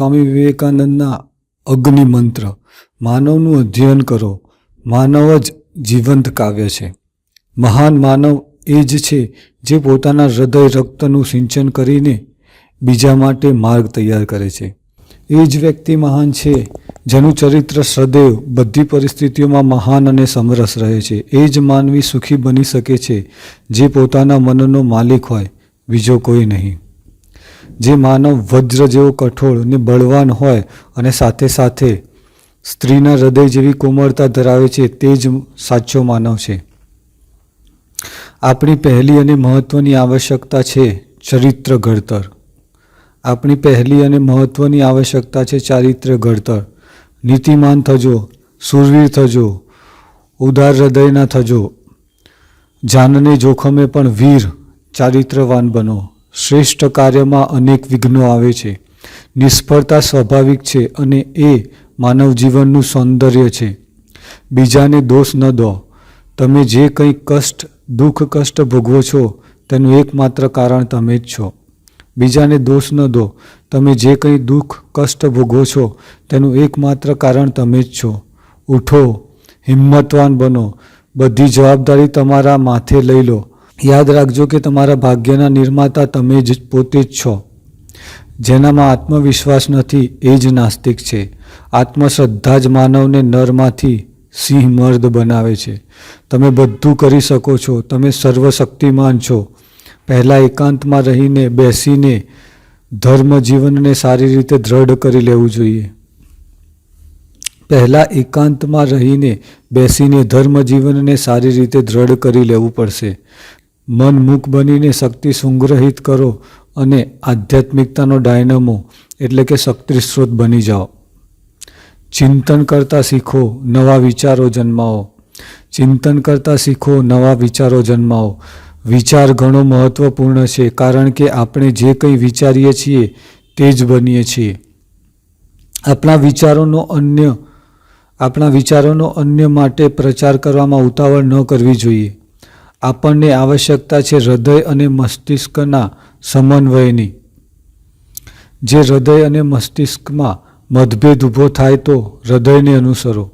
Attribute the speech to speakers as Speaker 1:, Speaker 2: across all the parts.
Speaker 1: સ્વામી વિવેકાનંદના અગ્નિ મંત્ર, માનવનું અધ્યયન કરો. માનવ જ જીવંત કાવ્ય છે. મહાન માનવ એ જ છે જે પોતાના હૃદય રક્તનું સિંચન કરીને બીજા માટે માર્ગ તૈયાર કરે છે. એ જ વ્યક્તિ મહાન છે જેનું ચરિત્ર સદૈવ બધી પરિસ્થિતિઓમાં મહાન અને સમરસ રહે છે. એ જ માનવી સુખી બની શકે છે જે પોતાના મનનો માલિક હોય, બીજો કોઈ નહીં. જે માનવ વજ્ર જેવો કઠોળ ને બળવાન હોય અને સાથે સાથે સ્ત્રીના હૃદય જેવી કોમળતા ધરાવે છે, તે જ સાચો માનવ છે. આપણી પહેલી અને મહત્ત્વની આવશ્યકતા છે ચરિત્ર ઘડતર. આપણી પહેલી અને મહત્ત્વની આવશ્યકતા છે ચારિત્ર ઘડતર. નીતિમાન થજો, સુરવીર થજો, ઉદાર હૃદયના થજો. જાનને જોખમે પણ વીર ચારિત્રવાન બનો. શ્રેષ્ઠ કાર્યમાં અનેક વિઘ્નો આવે છે. નિષ્ફળતા સ્વાભાવિક છે અને એ માનવ જીવનનું સૌંદર્ય છે. બીજાને દોષ ન દો. તમે જે કંઈ કષ્ટ, દુઃખ, કષ્ટ ભોગવો છો, તેનું એકમાત્ર કારણ તમે જ છો. બીજાને દોષ ન દો. તમે જે કંઈ દુઃખ, કષ્ટ ભોગવો છો, તેનું એકમાત્ર કારણ તમે જ છો. ઉઠો, હિંમતવાન બનો. બધી જવાબદારી તમારા માથે લઈ લો. યાદ રાખજો કે તમારા ભાગ્યના નિર્માતા તમે જ પોતે જ છો. જેનામાં આત્મવિશ્વાસ નથી, એ જ નાસ્તિક છે. આત્મશ્રદ્ધા જ માનવને નરમાંથી સિંહ મર્દ બનાવે છે. તમે બધું કરી શકો છો. તમે સર્વશક્તિમાન છો. પહેલાં એકાંતમાં રહીને બેસીને ધર્મ જીવનને સારી રીતે દ્રઢ કરી લેવું જોઈએ. પહેલાં એકાંતમાં રહીને બેસીને ધર્મ જીવનને સારી રીતે દ્રઢ કરી લેવું પડશે. મન મૂક બનીને શક્તિ સંગ્રહિત કરો અને આધ્યાત્મિકતાનો ડાયનમો એટલે કે શક્તિ સ્ત્રોત બની જાઓ. ચિંતન કરતાં શીખો, નવા વિચારો જન્માવો. ચિંતન કરતાં શીખો, નવા વિચારો જન્માવો. વિચાર ઘણો મહત્ત્વપૂર્ણ છે કારણ કે આપણે જે કંઈ વિચારીએ છીએ તે જ બનીએ છીએ. આપણા વિચારોનો અન્ય, આપણા વિચારોનો અન્ય માટે પ્રચાર કરવામાં ઉતાવળ ન કરવી જોઈએ. આપણને આવશ્યકતા છે હૃદય અને મસ્તિષ્કના સમન્વયની. જે હૃદય અને મસ્તિષ્કમાં મતભેદ ઊભો થાય તો હૃદયને અનુસરો.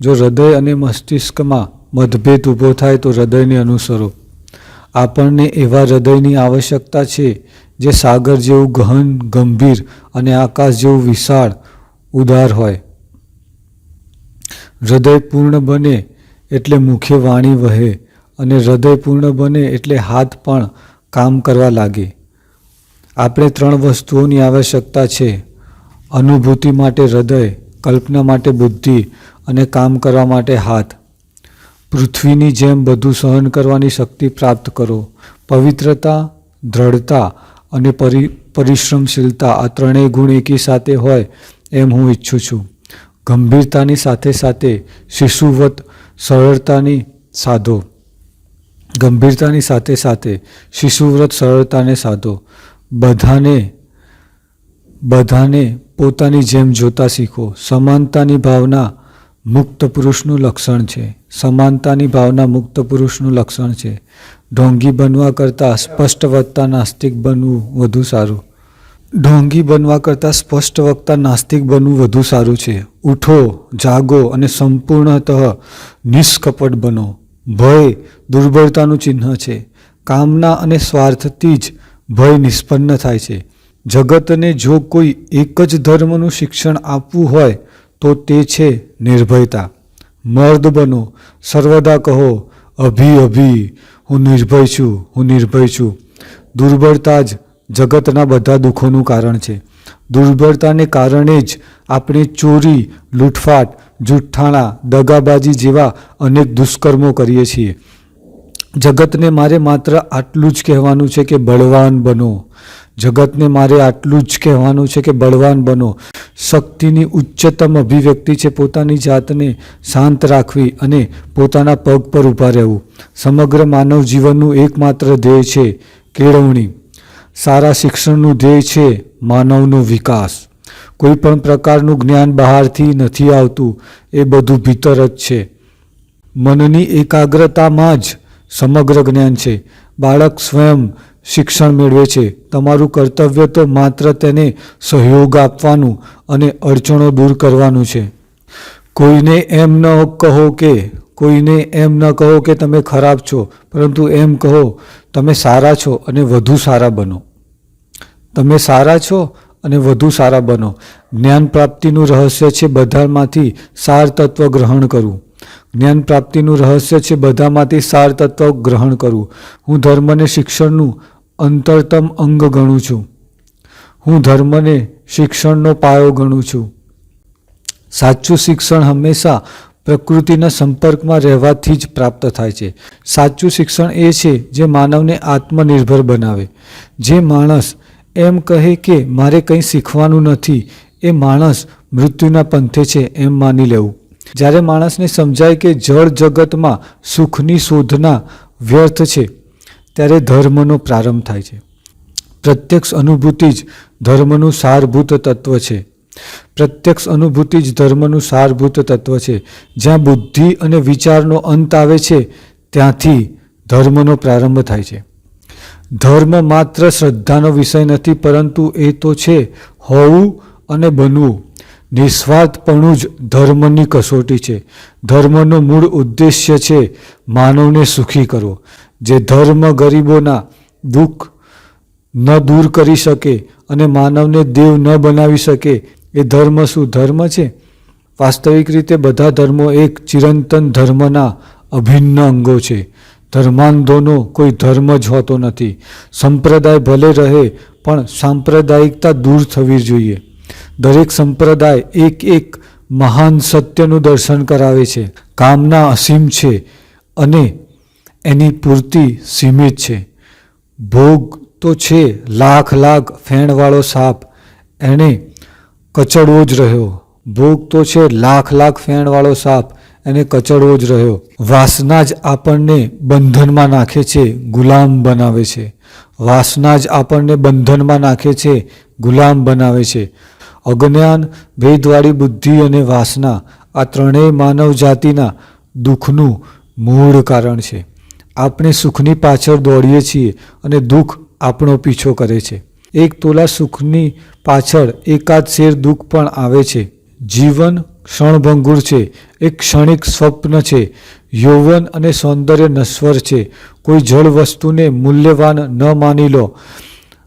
Speaker 1: જો હૃદય અને મસ્તિષ્કમાં મતભેદ ઊભો થાય તો હૃદયને અનુસરો. આપણને એવા હૃદયની આવશ્યકતા છે જે સાગર જેવું ગહન ગંભીર અને આકાશ જેવું વિશાળ ઉદાર હોય. હૃદય પૂર્ણ બને એટલે મુખ્ય વાણી વહે. અને હૃદય પૂર્ણ બને એટલે હાથ પણ કામ કરવા લાગે. આપણે ત્રણ વસ્તુઓની આવશ્યકતા છે. અનુભૂતિ માટે હૃદય, કલ્પના માટે બુદ્ધિ અને કામ કરવા માટે હાથ. પૃથ્વીની જેમ બધું સહન કરવાની શક્તિ પ્રાપ્ત કરો. પવિત્રતા, દ્રઢતા અને પરિ, પરિશ્રમશીલતા આ ત્રણેય ગુણ એકી સાથે હોય એમ હું ઈચ્છું છું. ગંભીરતાની સાથે સાથે શિશુવત સરળતાની સાધો. ગંભીરતાની સાથે સાથે શિશુવ્રત સરળતાને સાધો. બધાને બધાને પોતાની જેમ જોતા શીખો. સમાનતાની ભાવના મુક્ત પુરુષનું લક્ષણ છે. સમાનતાની ભાવના મુક્ત પુરુષનું લક્ષણ છે. ઢોંગી બનવા કરતાં સ્પષ્ટ વક્તા નાસ્તિક બનવું વધુ સારું. ઢોંગી બનવા કરતાં સ્પષ્ટ વક્તા નાસ્તિક બનવું વધુ સારું છે. ઉઠો, જાગો અને સંપૂર્ણતઃ નિષ્કપટ બનો. ભય દુર્બળતાનું ચિહ્ન છે. કામના અને સ્વાર્થથી જ ભય નિષ્પન્ન થાય છે. જગતને જો કોઈ એક જ ધર્મનું શિક્ષણ આપવું હોય, તો તે છે નિર્ભયતા. મર્દ બનો, સર્વદા કહો, અભી અભી, હું નિર્ભય છું, હું નિર્ભય છું. દુર્બળતા જ જગતના બધા દુઃખોનું કારણ છે. દુર્બળતાને કારણે જ આપણે ચોરી, લૂંટફાટ, જૂઠ્ઠાણા, દગાબાજી જેવા અનેક દુષ્કર્મો કરીએ છીએ. જગતને મારે માત્ર આટલું જ કહેવાનું છે કે બળવાન બનો. જગતને મારે આટલું જ કહેવાનું છે કે બળવાન બનો. શક્તિની ઉચ્ચતમ અભિવ્યક્તિ છે પોતાની જાતને શાંત રાખવી અને પોતાના પગ પર ઊભા રહેવું. સમગ્ર માનવ જીવનનું એકમાત્ર ધ્યેય છે કેળવણી. સારા શિક્ષણનું ધ્યેય છે માનવનો વિકાસ. કોઈ પણ પ્રકારનું જ્ઞાન બહારથી નથી આવતું, એ બધું ભીતર જ છે. મનની એકાગ્રતામાં જ સમગ્ર જ્ઞાન છે. બાળક સ્વયં શિક્ષણ મેળવે છે. તમારું કર્તવ્ય તો માત્ર તેને સહયોગ આપવાનું અને અડચણો દૂર કરવાનું છે. કોઈને એમ ન કહો કે, કોઈને એમ ન કહો કે તમે ખરાબ છો, પરંતુ એમ કહો, તમે સારા છો અને વધુ સારા બનો. તમે સારા છો અને વધુ સારા બનો. જ્ઞાન પ્રાપ્તિનું રહસ્ય છે બધામાંથી સાર તત્વ ગ્રહણ કરવું. જ્ઞાન પ્રાપ્તિનું રહસ્ય છે બધામાંથી સાર તત્વ ગ્રહણ કરવું. હું ધર્મને શિક્ષણનું અંતરતમ અંગ ગણું છું. હું ધર્મને શિક્ષણનો પાયો ગણું છું. સાચું શિક્ષણ હંમેશા પ્રકૃતિના સંપર્કમાં રહેવાથી જ પ્રાપ્ત થાય છે. સાચું શિક્ષણ એ છે જે માનવને આત્મનિર્ભર બનાવે. જે માણસ એમ કહે કે, મારે કંઈ શીખવાનું નથી. એ માણસ મૃત્યુના પંથે છે એમ માની લેવું. જ્યારે માણસને સમજાય કે જળ જગતમાં સુખની શોધના વ્યર્થ છે, ત્યારે ધર્મનો પ્રારંભ થાય છે. પ્રત્યક્ષ અનુભૂતિ જ ધર્મનું સારભૂત તત્વ છે. પ્રત્યક્ષ અનુભૂતિ જ ધર્મનું સારભૂત તત્વ છે. જ્યાં બુદ્ધિ અને વિચારનો અંત આવે છે, ત્યાંથી ધર્મનો પ્રારંભ થાય છે. ધર્મ માત્ર શ્રદ્ધાનો વિષય નથી, પરંતુ એ તો છે, હોવું અને બનવું. નિસ્વાર્થપણું જ ધર્મની કસોટી છે. ધર્મનો મૂળ ઉદ્દેશ્ય છે માનવને સુખી કરવો. જે ધર્મ ગરીબોના દુઃખ ન દૂર કરી શકે અને માનવને દેવ ન બનાવી શકે, એ ધર્મ શું ધર્મ છે? વાસ્તવિક રીતે બધા ધર્મો એક ચિરંતન ધર્મના અભિન્ન અંગો છે. ધર્માંધોનો કોઈ ધર્મ જ હોતો નથી. સંપ્રદાય ભલે રહે, પણ સાંપ્રદાયિકતા દૂર થવી જોઈએ. દરેક સંપ્રદાય એક એક મહાન સત્યનું દર્શન કરાવે છે. કામના અસીમ છે અને એની પૂર્તિ સીમિત છે. ભોગ તો છે લાખ લાખ ફેણવાળો સાપ, એણે કચડવો જ રહ્યો. ભોગ તો છે લાખ લાખ ફેણવાળો સાપ એને કચડવો જ રહ્યો. વાસના જ આપણને બંધનમાં નાખે છે, ગુલામ બનાવે છે. વાસના જ આપણને બંધનમાં નાખે છે, ગુલામ બનાવે છે. અજ્ઞાન, ભેદવાળી બુદ્ધિ અને વાસના આ ત્રણેય માનવ જાતિના દુઃખનું મૂળ કારણ છે. આપણે સુખની પાછળ દોડીએ છીએ અને દુઃખ આપણો પીછો કરે છે. એક તોલા સુખની પાછળ એકાદ શેર દુઃખ પણ આવે છે. જીવન ક્ષણભંગુર છે. એક ક્ષણિક સ્વપ્ન છે. યૌવન અને સૌંદર્ય નશ્વર છે. કોઈ જળ વસ્તુને મૂલ્યવાન ન માની લો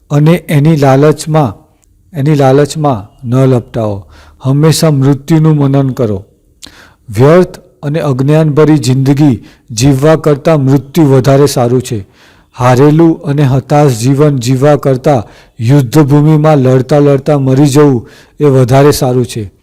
Speaker 1: અને એની લાલચમાં એની લાલચમાં ન લપટાવો હંમેશા મૃત્યુનું મનન કરો. વ્યર્થ અને અજ્ઞાનભરી જિંદગી જીવવા કરતાં મૃત્યુ વધારે સારું છે. હારેલું અને હતાશ જીવન જીવવા કરતાં યુદ્ધભૂમિમાં લડતા લડતા મરી જવું એ વધારે સારું છે.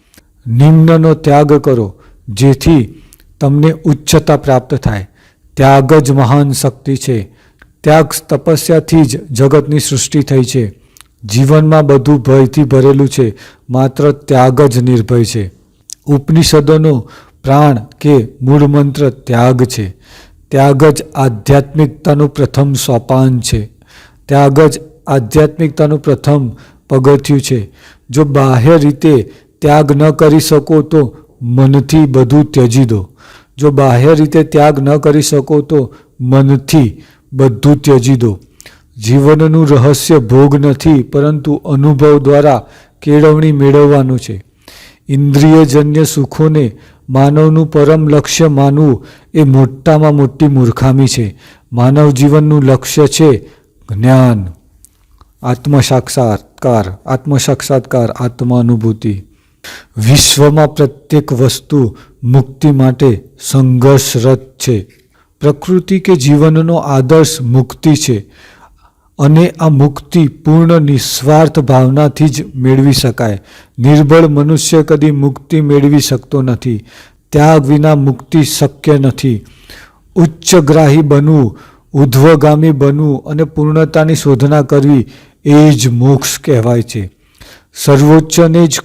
Speaker 1: નિમ્નનો ત્યાગ કરો, જેથી તમને ઉચ્ચતા પ્રાપ્ત થાય. ત્યાગ જ મહાન શક્તિ છે. ત્યાગ તપસ્યાથી જ જગતની સૃષ્ટિ થઈ છે. જીવનમાં બધું ભયથી ભરેલું છે, માત્ર ત્યાગ જ નિર્ભય છે. ઉપનિષદોનો પ્રાણ કે મૂળ મંત્ર ત્યાગ છે. ત્યાગ જ આધ્યાત્મિકતાનું પ્રથમ સોપાન છે. ત્યાગ જ આધ્યાત્મિકતાનું પ્રથમ પગથિયું છે. જો બાહ્ય રીતે ત્યાગ ન કરી શકો તો મનથી બધું ત્યજી દો. જો બાહ્ય રીતે ત્યાગ ન કરી શકો તો મનથી બધું ત્યજી દો. જીવનનું રહસ્ય ભોગ નથી, પરંતુ અનુભવ દ્વારા કેળવણી મેળવવાનું છે. ઇન્દ્રિયજન્ય સુખોને માનવનું પરમ લક્ષ્ય માનવું એ મોટામાં મોટી મૂર્ખામી છે. માનવ જીવનનું લક્ષ્ય છે જ્ઞાન. આત્મસાક્ષાત્કાર. આત્મસાક્ષાત્કાર, આત્માનુભૂતિ. વિશ્વમાં પ્રત્યેક વસ્તુ મુક્તિ માટે સંઘર્ષરત છે. પ્રકૃતિ કે જીવનનો આદર્શ મુક્તિ છે અને આ મુક્તિ પૂર્ણ નિસ્વાર્થ ભાવનાથી જ મેળવી શકાય. નિર્બળ મનુષ્ય કદી મુક્તિ મેળવી શકતો નથી. ત્યાગ વિના મુક્તિ શક્ય નથી. ઉચ્ચગ્રાહી બનવું ઉધ્વગામી બનવું અને પૂર્ણતાની શોધના કરવી એ જ મોક્ષ કહેવાય છે. સર્વોચ્ચને જ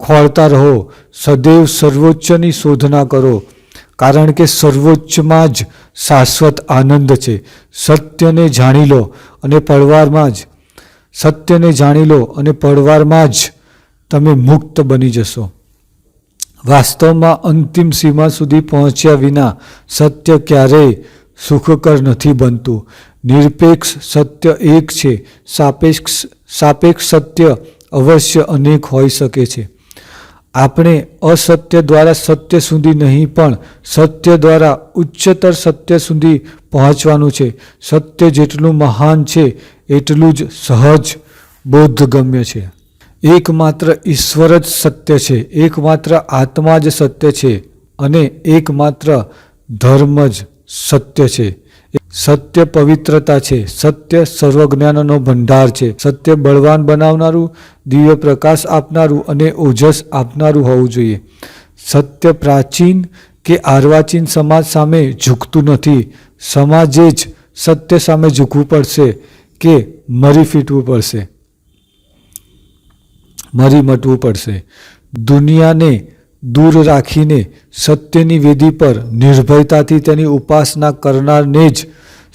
Speaker 1: ખોળતા રહો. સદૈવ સર્વોચ્ચની શોધના કરો. કારણ કે સર્વોચ્ચમાં જ શાશ્વત આનંદ છે. સત્યને જાણી લો અને પડવારમાં જ. સત્યને જાણી લો અને પડવારમાં જ તમે મુક્ત બની જશો. વાસ્તવમાં અંતિમ સીમા સુધી પહોંચ્યા વિના સત્ય ક્યારેય સુખકર નથી બનતું. નિરપેક્ષ સત્ય એક છે. સાપેક્ષ સાપેક્ષ સત્ય અવશ્ય અનેક હોઈ શકે છે. આપણે અસત્ય દ્વારા સત્ય સુધી નહીં, પણ સત્ય દ્વારા ઉચ્ચતર સત્ય સુધી પહોંચવાનું છે. સત્ય જેટલું મહાન છે, એટલું જ સહજ બોધગમ્ય છે. એકમાત્ર ઈશ્વર જ સત્ય છે, એકમાત્ર આત્મા જ સત્ય છે અને એકમાત્ર ધર્મ જ સત્ય છે. સત્ય પવિત્રતા છે, સત્ય સર્વજ્ઞાનનો ભંડાર છે. સત્ય બળવાન બનાવનારું, દિવ્ય પ્રકાશ આપનારું અને ઓજસ આપનારું હોવું જોઈએ. સત્ય પ્રાચીન કે આર્વાચીન સમાજ સામે ઝૂકતું નથી. સમાજે જ સત્ય સામે ઝૂકવું પડશે કે મરી ફીટવું પડશે. મરી મટવું પડશે. દુનિયાને દૂર રાખીને સત્યની વેદી પર નિર્ભયતાથી તેની ઉપાસના કરનારને જ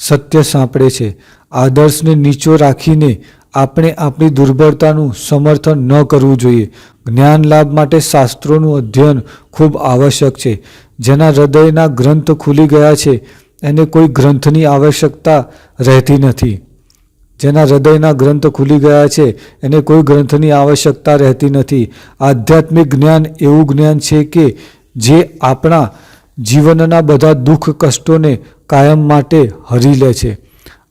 Speaker 1: સત્ય સાંપડે છે. આદર્શને નીચો રાખીને આપણે આપણી દુર્બળતાનું સમર્થન ન કરવું જોઈએ. જ્ઞાન લાભ માટે શાસ્ત્રોનું અધ્યયન ખૂબ આવશ્યક છે. જેના હૃદયના ગ્રંથ ખુલી ગયા છે, એને કોઈ ગ્રંથની આવશ્યકતા રહેતી નથી. જેના હૃદયના ગ્રંથ ખુલી ગયા છે, એને કોઈ ગ્રંથની આવશ્યકતા રહેતી નથી. આધ્યાત્મિક જ્ઞાન એવું જ્ઞાન છે કે જે આપણા જીવનના બધા દુઃખ કષ્ટોને કાયમ માટે હરી લે છે.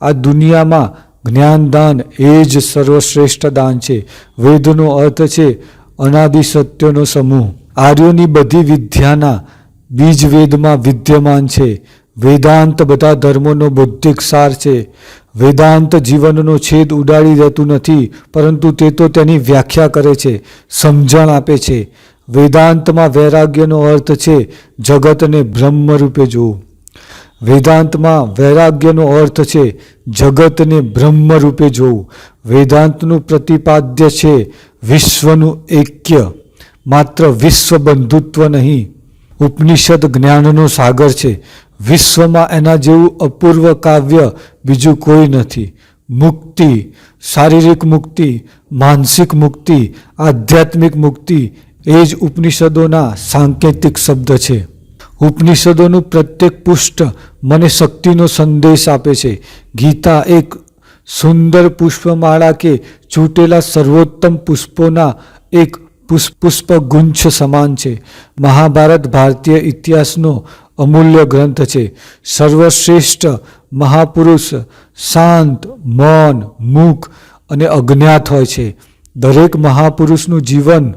Speaker 1: આ દુનિયામાં જ્ઞાનદાન એ જ સર્વશ્રેષ્ઠ દાન છે. વેદનો અર્થ છે અનાદિ સત્યોનો સમૂહ. આર્યોની બધી વિદ્યાના બીજ વેદમાં વિદ્યમાન છે. વેદાંત બધા ધર્મોનો બૌદ્ધિક સાર છે. વેદાંત જીવનનો છેદ ઉડાડી દેતું નથી, પરંતુ તે તો તેની વ્યાખ્યા કરે છે, સમજણ આપે છે. વેદાંતમાં વૈરાગ્યનો અર્થ છે, જગતને બ્રહ્મ રૂપે જોવું. વેદાંતમાં વૈરાગ્યનો અર્થ છે, જગતને બ્રહ્મ રૂપે જોવું. વેદાંતનું પ્રતિપાદ્ય છે, વિશ્વનું ઐક્ય માત્ર વિશ્વ બંધુત્વ નહીં, ઉપનિષદ જ્ઞાનનો સાગર છે. વિશ્વમાં એના જેવું અપૂર્વ કાવ્ય બીજું કોઈ નથી. મુક્તિ, શારીરિક મુક્તિ, માનસિક મુક્તિ, આધ્યાત્મિક મુક્તિ એ જ ઉપનિષદોના સાંકેતિક શબ્દ છે. ઉપનિષદોનું પ્રત્યેક પુષ્ટ મને શક્તિનો સંદેશ આપે છે. ગીતા એક સુંદર પુષ્પમાળા કે ચૂંટેલા સર્વોત્તમ પુષ્પોના એક પુષ્પ પુષ્પગુંચ્છ સમાન છે. મહાભારત ભારતીય ઇતિહાસનો અમૂલ્ય ગ્રંથ છે. સર્વશ્રેષ્ઠ મહાપુરુષ શાંત, મૌન, મૂક અને અજ્ઞાત હોય છે. દરેક મહાપુરુષનું જીવન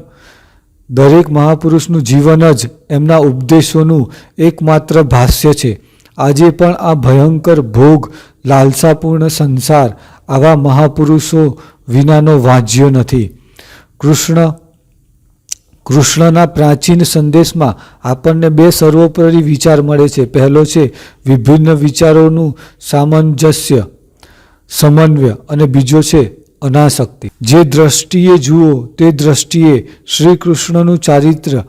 Speaker 1: દરેક મહાપુરુષનું જીવન જ એમના ઉપદેશોનું એકમાત્ર ભાષ્ય છે. આજે પણ આ ભયંકર ભોગ, લાલસાપૂર્ણ સંસાર આવા મહાપુરુષો વિનાનો વાંચ્યો નથી. કૃષ્ણ, કૃષ્ણના પ્રાચીન સંદેશમાં આપણને બે સર્વોપરી વિચાર મળે છે. પહેલો છે વિભિન્ન વિચારોનું સામંજસ્ય, સમન્વય અને બીજો છે અનાસક્તિ. જે દ્રષ્ટિએ જુઓ તે દ્રષ્ટિએ શ્રી કૃષ્ણનું ચારિત્ર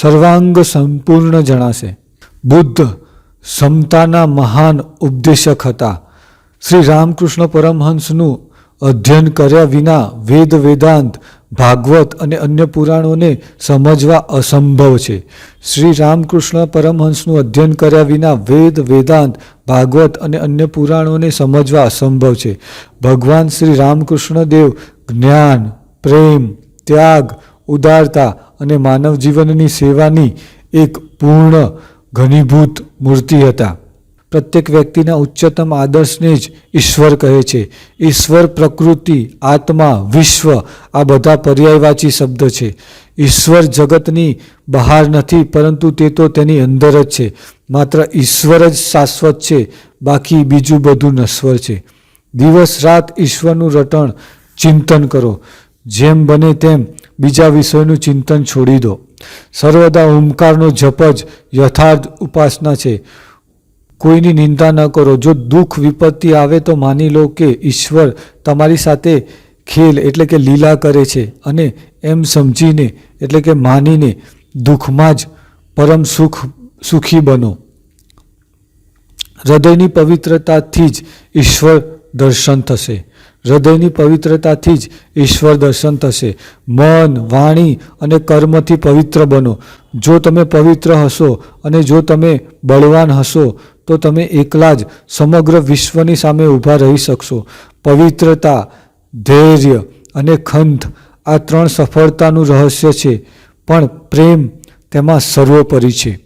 Speaker 1: સર્વાંગ સંપૂર્ણ જણાશે. બુદ્ધ સમતાના મહાન ઉપદેશક હતા. શ્રી રામકૃષ્ણ પરમહંસનું અધ્યયન કર્યા વિના વેદ વેદાંત ભાગવત અને અન્ય પુરાણોને સમજવા અસંભવ છે. શ્રી રામકૃષ્ણ પરમહંસનું અધ્યયન કર્યા વિના વેદ, વેદાંત, ભાગવત અને અન્ય પુરાણોને સમજવા અસંભવ છે. ભગવાન શ્રી રામકૃષ્ણ દેવ જ્ઞાન, પ્રેમ, ત્યાગ, ઉદારતા અને માનવ જીવનની સેવાની એક પૂર્ણ ઘનીભૂત મૂર્તિ હતા. પ્રત્યેક વ્યક્તિના ઉચ્ચતમ આદર્શને જ ઈશ્વર કહે છે. ઈશ્વર, પ્રકૃતિ, આત્મા, વિશ્વ આ બધા પર્યાયવાચી શબ્દ છે. ઈશ્વર જગતની બહાર નથી, પરંતુ તે તો તેની અંદર જ છે. માત્ર ઈશ્વર જ શાશ્વત છે, બાકી બીજું બધું નશ્વર છે. દિવસ રાત ઈશ્વરનું રટણ ચિંતન કરો. જેમ બને તેમ બીજા વિષયનું ચિંતન છોડી દો. સર્વદા ઓમકારનો જપ જ યથાર્થ ઉપાસના છે. કોઈની નિંદા ન કરો. જો દુઃખ, વિપત્તિ આવે તો માની લો કે ઈશ્વર તમારી સાથે ખેલ એટલે કે લીલા કરે છે અને એમ સમજીને એટલે કે માનીને દુઃખમાં જ પરમ સુખ, સુખી બનો. હૃદયની પવિત્રતાથી જ ઈશ્વર દર્શન થશે. હૃદયની પવિત્રતાથી જ ઈશ્વર દર્શન થશે. મન, વાણી અને કર્મથી પવિત્ર બનો. જો તમે પવિત્ર હશો અને જો તમે બળવાન હશો તો તમે એકલા જ સમગ્ર વિશ્વની સામે ઊભા રહી શકશો. પવિત્રતા, ધૈર્ય અને ખંત આ ત્રણ સફળતાનું રહસ્ય છે, પણ પ્રેમ તેમાં સર્વોપરી છે.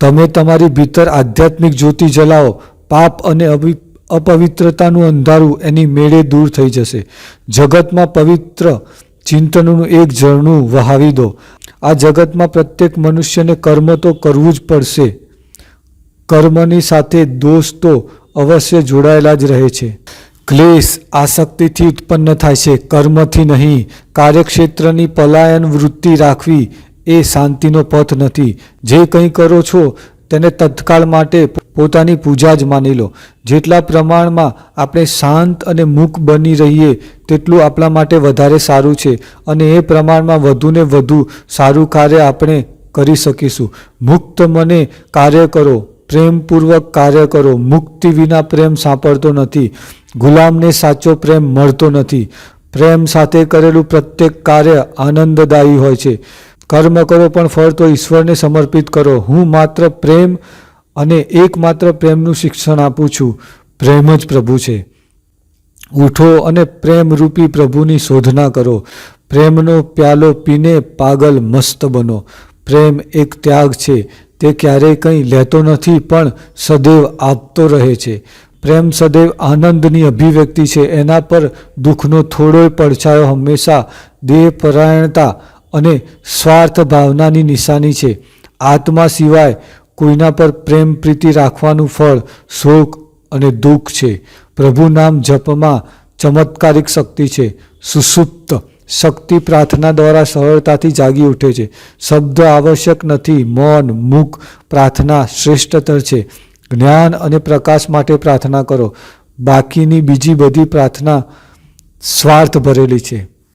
Speaker 1: તમે તમારી ભીતર આધ્યાત્મિક જ્યોતિ જલાવો, પાપ અને અવિ, અપવિત્રતાનું અંધારું એની મેળે દૂર થઈ જશે. જગતમાં પવિત્ર ચિંતનનું એક ઝરણું વહાવી દો. આ જગતમાં પ્રત્યેક મનુષ્યને કર્મ તો કરવું જ પડશે. કર્મની સાથે દોષ તો અવશ્ય જોડાયેલા જ રહે છે. ક્લેશ આસક્તિથી ઉત્પન્ન થાય છે. કર્મથી નહીં, કાર્યક્ષેત્રની પલાયન વૃત્તિ રાખવી એ શાંતિનો પથ નથી. જે કંઈ કરો છો, તેને તત્કાળ માટે પોતાની પૂજા જ માની લો. જેટલા પ્રમાણમાં આપણે શાંત અને મૂક બની રહીએ, તેટલું આપણા માટે વધારે સારું છે અને એ પ્રમાણમાં વધુને વધુ સારું કાર્ય આપણે કરી શકીશું. મુક્ત મને કાર્ય કરો. પ્રેમપૂર્વક કાર્ય કરો. મુક્તિ વિના પ્રેમ સાંપડતો નથી. ગુલામને સાચો પ્રેમ મળતો નથી. પ્રેમ સાથે કરેલું પ્રત્યેક કાર્ય આનંદદાયી હોય છે. કર્મ કરો પણ ફળ તો ઈશ્વરને સમર્પિત કરો. હું માત્ર પ્રેમ અને એકમાત્ર પ્રેમનું શિક્ષણ આપું છું. પ્રેમ જ પ્રભુ છે. ઉઠો અને પ્રેમરૂપી પ્રભુની શોધના કરો. પ્રેમનો પ્યાલો પીને પાગલ મસ્ત બનો. પ્રેમ એક ત્યાગ છે. તે ક્યારેય કંઈ લેતો નથી, પણ સદૈવ આપતો રહે છે. પ્રેમ સદૈવ આનંદની અભિવ્યક્તિ છે. એના પર દુઃખનો થોડોય પડછાયો હંમેશા દેહપરાયણતા અને સ્વાર્થ ભાવનાની નિશાની છે. આત્મા સિવાય કોઈના પર પ્રેમ પ્રીતિ રાખવાનું ફળ, શોક અને દુઃખ છે. પ્રભુ નામ જપમાં ચમત્કારિક શક્તિ છે. સુસુપ્ત શક્તિ પ્રાર્થના દ્વારા સરળતાથી જાગી ઉઠે છે. શબ્દ આવશ્યક નથી. મૌન, મુખ પ્રાર્થના શ્રેષ્ઠતર છે. જ્ઞાન અને પ્રકાશ માટે પ્રાર્થના કરો. બાકીની બીજી બધી પ્રાર્થના સ્વાર્થ ભરેલી છે.